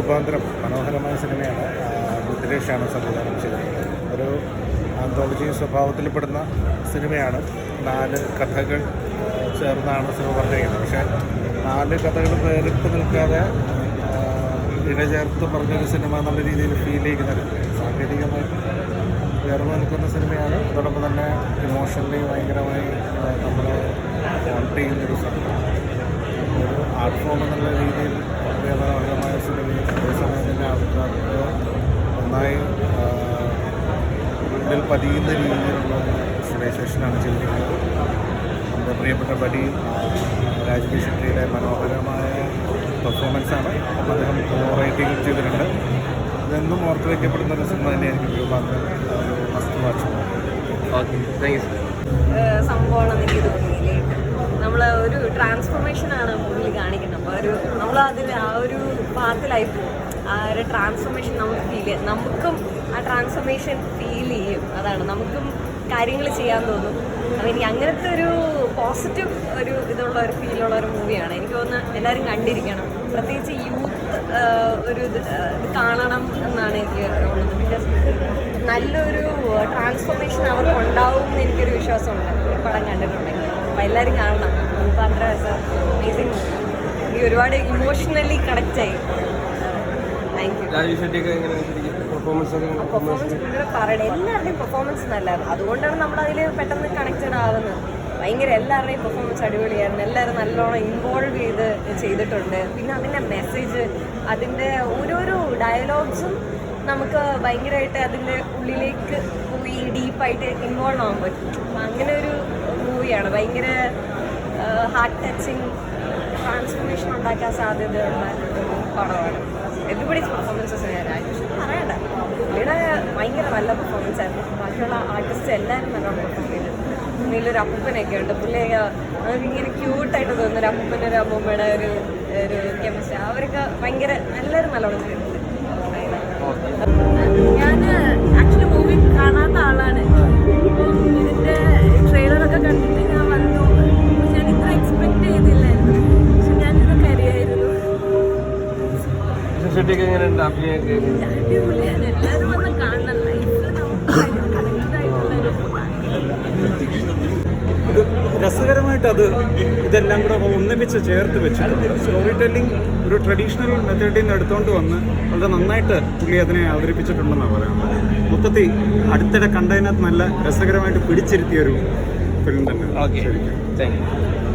രൂപാന്തരം മനോഹരമായ സിനിമയാണ് ആ, മുദ്രേഷാണ് സംവിധാനം ചെയ്തിട്ടുള്ളത് ഒരു ആന്തോളജി സ്വഭാവത്തിൽപ്പെടുന്ന സിനിമയാണ്. നാല് കഥകൾ ചേർന്നാണ് സിനിമ പറഞ്ഞിരിക്കുന്നത് പക്ഷേ നാല് കഥകൾ വേറിട്ട് നിൽക്കാതെ ഇടചേർത്ത് പറഞ്ഞൊരു സിനിമ എന്നുള്ള രീതിയിൽ ഫീൽ ചെയ്യുന്നത് സാങ്കേതികമായി ഉയർന്നു നിൽക്കുന്ന സിനിമയാണ്. അതോടൊപ്പം തന്നെ ഇമോഷണലി ഭയങ്കരമായി നമ്മളെ ഹോൾട്ട് ചെയ്യുന്നൊരു സിനിമ ഒരു ആർട്ട് ഫോം എന്നുള്ള രീതിയിൽ വളരെ പതിയുന്ന രീതിയിലുള്ള സിവിലൈസേഷനാണ് ചെയ്തിരിക്കുന്നത്. നമ്മുടെ പ്രിയപ്പെട്ട ബഡി രാജകീഷ് ഷെട്ടിയുടെ മനോഹരമായ പെർഫോമൻസാണ് അപ്പം അദ്ദേഹം റൈറ്റിംഗ് ചെയ്തിട്ടുണ്ട്. ഇതെന്നും ഓർത്ത് വയ്ക്കപ്പെടുന്ന ഒരു സിനിമ തന്നെയായിരിക്കും രൂപാന്തരം ഒരു must watch okay thank you ഏഹ് സംഭവമാണെന്ന് എനിക്ക് തോന്നിയില്ലേ നമ്മൾ ഒരു ട്രാൻസ്ഫോർമേഷൻ ആണ് മൂവിൽ കാണിക്കുന്നത്. അപ്പോൾ ഒരു നമ്മൾ അതിൽ ആ ഒരു പാത്തിലായി പോകും. ആ ഒരു ട്രാൻസ്ഫോർമേഷൻ നമുക്ക് ഫീൽ ചെയ്യാം. നമുക്കും ആ ട്രാൻസ്ഫോർമേഷൻ ഫീൽ ചെയ്യും. അതാണ്. നമുക്കും കാര്യങ്ങൾ ചെയ്യാൻ തോന്നും. അപ്പം എനിക്ക് അങ്ങനത്തെ ഒരു പോസിറ്റീവ് ഒരു ഇതുള്ള ഒരു ഫീലുള്ള ഒരു മൂവിയാണ് എനിക്ക് തോന്നുന്നു എല്ലാവരും കണ്ടിരിക്കണം. പ്രത്യേകിച്ച് യൂത്ത് ഒരു ഇത് കാണണം എന്നാണ് എനിക്ക് തോന്നുന്നത്. ബിക്കോസ് നല്ലൊരു ട്രാൻസ്ഫോർമേഷൻ അവർക്ക് ഉണ്ടാവും എന്ന് എനിക്കൊരു വിശ്വാസമുണ്ട്. പടം കണ്ടിട്ടുണ്ടെങ്കിൽ. അപ്പം എല്ലാവരും കാണണം. അമേസിങ് എനിക്ക് ഒരുപാട് ഇമോഷണലി കണക്റ്റ് പെർഫോമൻസ് ഒക്കെ പെർഫോമൻസ് ഭയങ്കര പറയണം എല്ലാവരുടെയും പെർഫോമൻസ് നല്ലതായിരുന്നു അതുകൊണ്ടാണ് നമ്മൾ അതിൽ പെട്ടെന്ന് കണക്റ്റഡ് ആവുന്നത് ഭയങ്കര എല്ലാവരുടെയും പെർഫോമൻസ് അടിപൊളിയായിരുന്നു. എല്ലാവരും നല്ലോണം ഇൻവോൾവ് ചെയ്ത് ചെയ്തിട്ടുണ്ട്. പിന്നെ അതിന്റെ മെസ്സേജ് അതിന്റെ ഓരോരോ ഡയലോഗ്സും നമുക്ക് ഭയങ്കരമായിട്ട് അതിന്റെ ഉള്ളിലേക്ക് പോയി ഡീപ്പായിട്ട് ഇൻവോൾവ് ആവാൻ പറ്റും. അങ്ങനെ ഒരു മൂവിയാണ് ഭയങ്കര ഹാർട്ട് ടച്ചിങ് ട്രാൻസ്ഫോർമേഷൻ ഉണ്ടാക്കാൻ ഒരു പടമാണ്. എവറിബഡീസ് പെർഫോമൻസസ് പറയണ്ട. പുള്ളിയുടെ ഭയങ്കര നല്ല പെർഫോമൻസ് ആയിരുന്നു. ബാക്കിയുള്ള ആർട്ടിസ്റ്റ് എല്ലാവരും നല്ല പെർഫോം ചെയ്തിട്ടുണ്ട് ഇതിലൊരു അപ്പൂപ്പനൊക്കെ ഉണ്ട്. പുള്ളി ഇങ്ങനെ ക്യൂട്ടായിട്ട് തോന്നുന്നു ഒരു അപ്പൂപ്പന്റെ ഒരു അമ്മൂമ്മയുടെ ഒരു ഒരു കെമിസ്ട്രി അവരൊക്കെ ഭയങ്കര എല്ലാവരും നല്ലോണം ചെയ്തിട്ടുണ്ട് ഞാൻ ആക്ച്വലി മൂവി കാണാത്ത ആളാണ്. ഷെട്ടിയൊക്കെ എങ്ങനെയുണ്ട് അഭിനയൊക്കെ? ഇത് രസകരമായിട്ട് അത് ഇതെല്ലാം കൂടെ ഒന്നിപ്പിച്ച് ചേർത്ത് വെച്ചിട്ടുണ്ട്. സ്റ്റോറി ടെല്ലിംഗ് ഒരു ട്രഡീഷണൽ മെത്തേഡിൽ നിന്ന് എടുത്തുകൊണ്ട് വന്ന് വളരെ നന്നായിട്ട് പുള്ളി അതിനെ അവതരിപ്പിച്ചിട്ടുണ്ടെന്നാണ് പറയുന്നത്. മൊത്തത്തിൽ അടുത്തിടെ കണ്ടതിനകത്ത് നല്ല രസകരമായിട്ട് പിടിച്ചിരുത്തിയ ഒരു ഫിലിം തന്നെ ശരിക്കും. Thank you